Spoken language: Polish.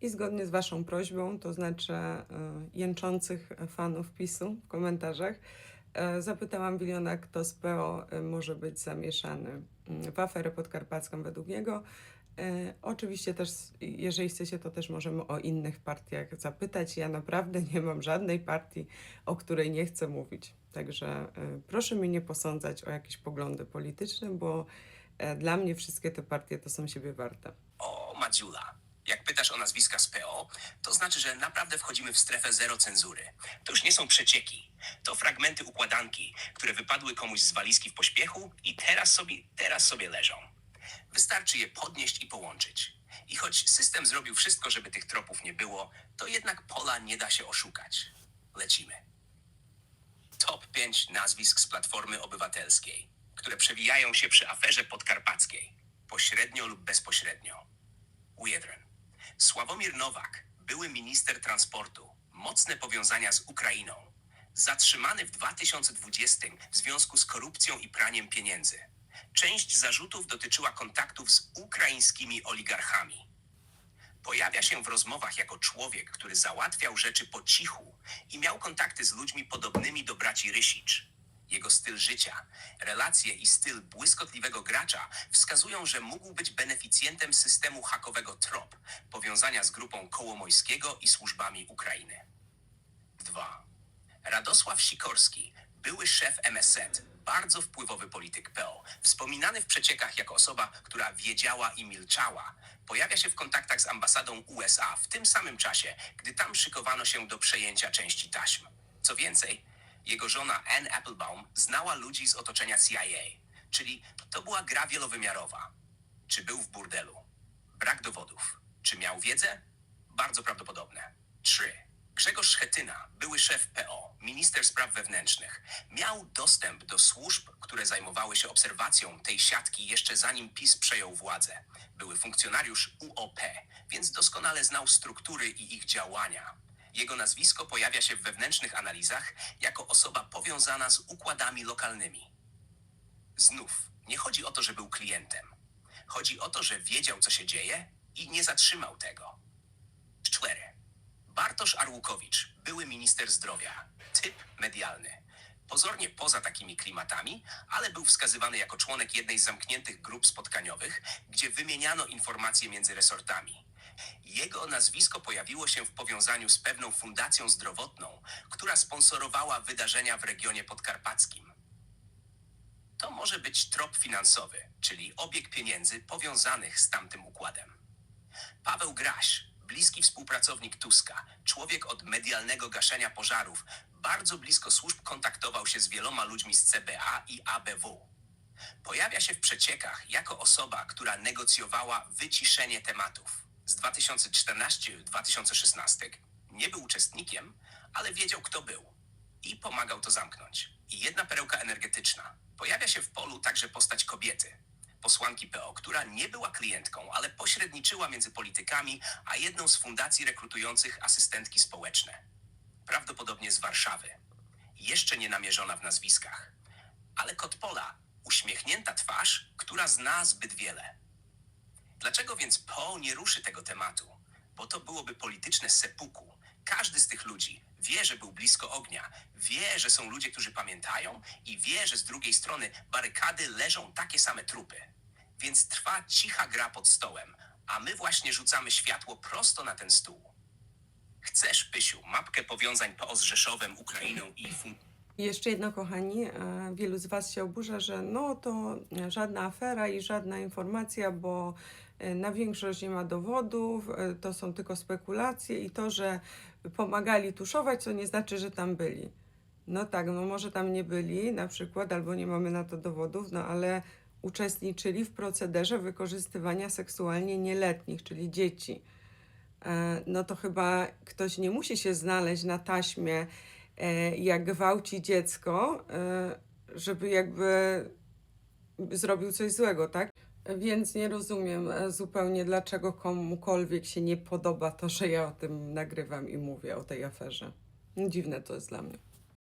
I zgodnie z Waszą prośbą, to znaczy e, jęczących fanów PiSu w komentarzach, e, zapytałam Wiliona, kto z PO e, może być zamieszany mm, w aferę podkarpacką według niego. Oczywiście też, jeżeli chcecie, to też możemy o innych partiach zapytać. Ja naprawdę nie mam żadnej partii, o której nie chcę mówić. Także proszę mnie nie posądzać o jakieś poglądy polityczne, bo dla mnie wszystkie te partie to są siebie warte. O, Madziula. Jak pytasz o nazwiska z PO, to znaczy, że naprawdę wchodzimy w strefę zero cenzury. To już nie są przecieki. To fragmenty układanki, które wypadły komuś z walizki w pośpiechu i teraz sobie, teraz sobie leżą. Wystarczy je podnieść i połączyć. I choć system zrobił wszystko, żeby tych tropów nie było, to jednak pola nie da się oszukać. Lecimy. Top 5 nazwisk z Platformy Obywatelskiej, które przewijają się przy aferze podkarpackiej, pośrednio lub bezpośrednio. U1. Sławomir Nowak, były minister transportu, mocne powiązania z Ukrainą. Zatrzymany w 2020 w związku z korupcją i praniem pieniędzy. Część zarzutów dotyczyła kontaktów z ukraińskimi oligarchami. Pojawia się w rozmowach jako człowiek, który załatwiał rzeczy po cichu i miał kontakty z ludźmi podobnymi do braci Rysicz. Jego styl życia, relacje i styl błyskotliwego gracza wskazują, że mógł być beneficjentem systemu hakowego TROP, powiązania z grupą Kołomojskiego i służbami Ukrainy. 2. Radosław Sikorski, były szef MSZ, bardzo wpływowy polityk PO, wspominany w przeciekach jako osoba, która wiedziała i milczała, pojawia się w kontaktach z ambasadą USA w tym samym czasie, gdy tam szykowano się do przejęcia części taśm. Co więcej, jego żona Anne Applebaum znała ludzi z otoczenia CIA, czyli to była gra wielowymiarowa. Czy był w burdelu? Brak dowodów. Czy miał wiedzę? Bardzo prawdopodobne. 3. Grzegorz Schetyna, były szef PO, minister spraw wewnętrznych, miał dostęp do służb, które zajmowały się obserwacją tej siatki jeszcze zanim PiS przejął władzę. Były funkcjonariusz UOP, więc doskonale znał struktury i ich działania. Jego nazwisko pojawia się w wewnętrznych analizach jako osoba powiązana z układami lokalnymi. Znów, nie chodzi o to, że był klientem. Chodzi o to, że wiedział, co się dzieje i nie zatrzymał tego. 4. Bartosz Arłukowicz, były minister zdrowia, typ medialny. Pozornie poza takimi klimatami, ale był wskazywany jako członek jednej z zamkniętych grup spotkaniowych, gdzie wymieniano informacje między resortami. Jego nazwisko pojawiło się w powiązaniu z pewną fundacją zdrowotną, która sponsorowała wydarzenia w regionie podkarpackim. To może być trop finansowy, czyli obieg pieniędzy powiązanych z tamtym układem. Paweł Graś, bliski współpracownik Tuska, człowiek od medialnego gaszenia pożarów, bardzo blisko służb kontaktował się z wieloma ludźmi z CBA i ABW. Pojawia się w przeciekach jako osoba, która negocjowała wyciszenie tematów. Z 2014-2016 nie był uczestnikiem, ale wiedział, kto był i pomagał to zamknąć. I jedna perełka energetyczna. Pojawia się w polu także postać kobiety, posłanki PO, która nie była klientką, ale pośredniczyła między politykami, a jedną z fundacji rekrutujących asystentki społeczne. Prawdopodobnie z Warszawy. Jeszcze nie namierzona w nazwiskach. Ale kot pola, uśmiechnięta twarz, która zna zbyt wiele. Dlaczego więc PO nie ruszy tego tematu? Bo to byłoby polityczne sepuku. Każdy z tych ludzi wie, że był blisko ognia, wie, że są ludzie, którzy pamiętają i wie, że z drugiej strony barykady leżą takie same trupy. Więc trwa cicha gra pod stołem, a my właśnie rzucamy światło prosto na ten stół. Chcesz, Pysiu, mapkę powiązań PO z Rzeszowem, Ukrainą i I jeszcze jedno, kochani, wielu z Was się oburza, że no to żadna afera i żadna informacja, bo na większość nie ma dowodów, e, to są tylko spekulacje i to, że pomagali tuszować, to nie znaczy, że tam byli. No tak, no może tam nie byli na przykład, albo nie mamy na to dowodów, no ale uczestniczyli w procederze wykorzystywania seksualnie nieletnich, czyli dzieci. E, no to chyba ktoś nie musi się znaleźć na taśmie, e, jak gwałci dziecko, e, żeby jakby zrobił coś złego, tak? Więc nie rozumiem e, zupełnie, dlaczego komukolwiek się nie podoba to, że ja o tym nagrywam i mówię o tej aferze. Dziwne to jest dla mnie.